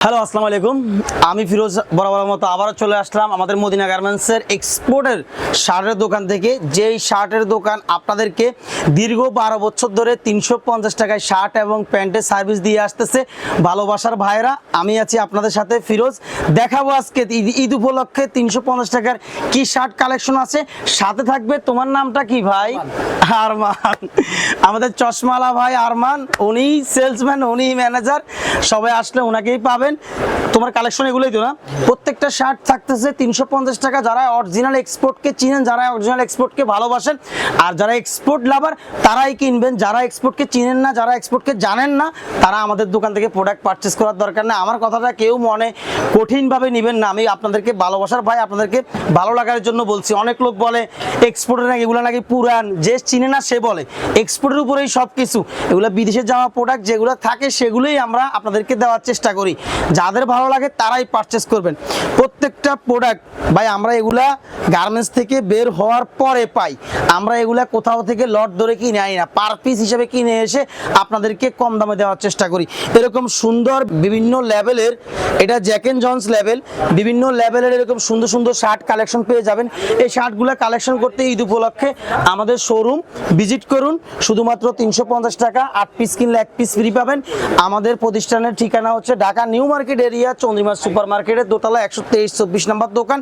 Hello আসসালামু আলাইকুম। আমি ফিরোজ বরাবর মতো আবারও চলে আসলাম আমাদের মদিনা গার্মেন্টসের এক্সপোর্টের শার্টের দোকান থেকে। যেই শার্টের দোকান আপনাদেরকে দীর্ঘ বারো বছর ধরে তিনশো পঞ্চাশ টাকায় শার্ট এবং প্যান্টের সার্ভিস দিয়ে আসতেছে ভালোবাসার ভাইরা আমি আছি আপনাদের সাথে ফিরোজ। দেখাবো আজকে ঈদ- উপলক্ষে তিনশো পঞ্চাশ টাকার কি শার্ট কালেকশন আছে। সাথে থাকবে তোমার নামটা কি ভাই? আরমান। আমাদের চশমালা ভাই আরমান, উনি সেলসম্যান, উনি ম্যানেজার। সবাই আসলে ওনাকেই পাবেন তোমার কালেকশন এগুলোই তো না। প্রত্যেকটা শার্ট থাকতেছে তিনশো পঞ্চাশ টাকা। যারা অরিজিনাল এক্সপোর্টকে চিনেন, যারা অরিজিনাল এক্সপোর্টকে ভালোবাসেন, আর যারা এক্সপোর্ট লাভার তারাই কিনবেন। যারা এক্সপোর্টকে চিনেন না, যারা এক্সপোর্টকে জানেন না, তারা আমাদের দোকান থেকে প্রোডাক্ট পারচেস করার দরকার না। আমার কথাটা কেউ মনে কঠিনভাবে নেবেন না। আমি আপনাদেরকে ভালোবাসার ভাই, আপনাদেরকে ভালো লাগার জন্য বলছি। অনেক লোক বলে এক্সপোর্টের নাকি এগুলো নাকি পুরান। যে চিনে না, সে বলে। এক্সপোর্টের উপরেই সব কিছু এগুলো বিদেশে যাওয়া প্রোডাক্ট যেগুলো থাকে, সেগুলোই আমরা আপনাদেরকে দেওয়ার চেষ্টা করি। যাদের ভালো লাগে তারাই পারচেস করবেন। প্রত্যেকটা প্রোডাক্ট ভাই, আমরা এগুলা গার্মেন্টস থেকে বের হওয়ার পরে পাই। আমরা এগুলা কোথাও থেকে লট ধরে কিনে আনি না। পার পিস হিসেবে কিনে এসে আপনাদেরকে কম দামে দেওয়ার চেষ্টা করি। এরকম সুন্দর বিভিন্ন লেভেলের এটা জ্যাক এন্ড জন্স লেভেল বিভিন্ন লেভেলের এরকম সুন্দর সুন্দর শার্ট কালেকশন পেয়ে যাবেন। এই শার্টগুলো কালেকশন করতে ঈদ উপলক্ষে আমাদের শোরুম ভিজিট করুন, শুধুমাত্র তিনশো পঞ্চাশ টাকা। আট পিস কিনলে এক পিস ফ্রি পাবেন। আমাদের প্রতিষ্ঠানের ঠিকানা হচ্ছে Dhaka new market area, Chandrima super মার্কেটের দোতলা একশো তেইশ চব্বিশ নম্বর দোকান।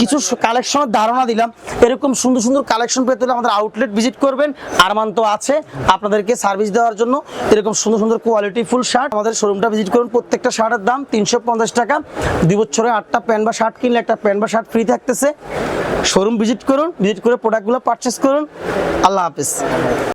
কিছু কালেকশনের ধারণা দিলাম। এরকম সুন্দর সুন্দর কালেকশন পেতে হলে আমাদের আউটলেট ভিজিট করবেন। আরমান তো আছে আপনাদেরকে সার্ভিস দেওয়ার জন্য। এরকম সুন্দর সুন্দর কোয়ালিটি ফুল শার্ট আমাদের শোরুমটা ভিজিট করুন। প্রত্যেকটা শার্টের দাম তিনশো পঞ্চাশ টাকা। দুই বছরে আটটা প্যান্ট বা শার্ট কিনলে একটা প্যান্ট বা শার্ট ফ্রি থাকতেছে। শোরুম ভিজিট করুন ভিজিট করে প্রোডাক্টগুলো পারচেস করুন। আল্লাহ হাফিজ।